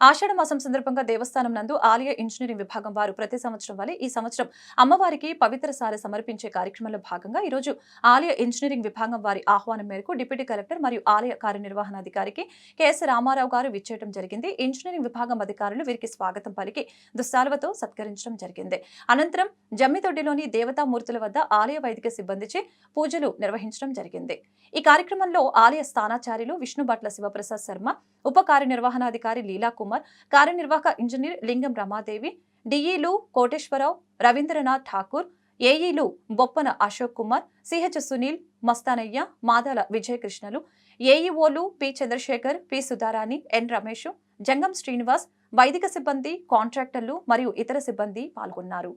ఆషాఢ మాసం సందర్భంగా దేవస్థానం నందు ఆలయ ఇంజనీరింగ్ విభాగం వారు ప్రతి సంవత్సరం వలె ఈ సంవత్సరం అమ్మవారికి పవిత్ర సార సమర్పించే కార్యక్రమంలో భాగంగా ఈరోజు ఆలయ ఇంజనీరింగ్ విభాగం వారి ఆహ్వానం మేరకు డిప్యూటీ కలెక్టర్ మరియు ఆలయ కార్యనిర్వహణాధికారికి కెఎస్ రామారావు గారు విచ్చేయడం జరిగింది. ఇంజనీరింగ్ విభాగం అధికారులు వీరికి స్వాగతం పలికి దుస్సాలవతో సత్కరించడం జరిగింది. అనంతరం జమ్మిదొడ్డిలోని దేవతామూర్తుల వద్ద ఆలయ వైదిక సిబ్బందిచే పూజలు నిర్వహించడం జరిగింది. ఈ కార్యక్రమంలో ఆలయ స్థానాచార్యులు విష్ణుభట్ల శివప్రసాద్ శర్మ ఉప కార్యనిర్వహణాధికారి లీలా కుమార్ కార్యనిర్వాహక ఇంజనీర్ లింగం రమాదేవి డిఈలు కోటేశ్వరరావు రవీంద్రనాథ్ ఠాకూర్ ఏఈలు బొప్పన అశోక్ కుమార్ సిహెచ్ సునీల్ మస్తానయ్య మాదాల విజయకృష్ణలు ఏఈఓలు P Chandrasekhar P Sudharani N Ramesh Jangam Srinivas వైదిక సిబ్బంది కాంట్రాక్టర్లు మరియు ఇతర సిబ్బంది పాల్గొన్నారు.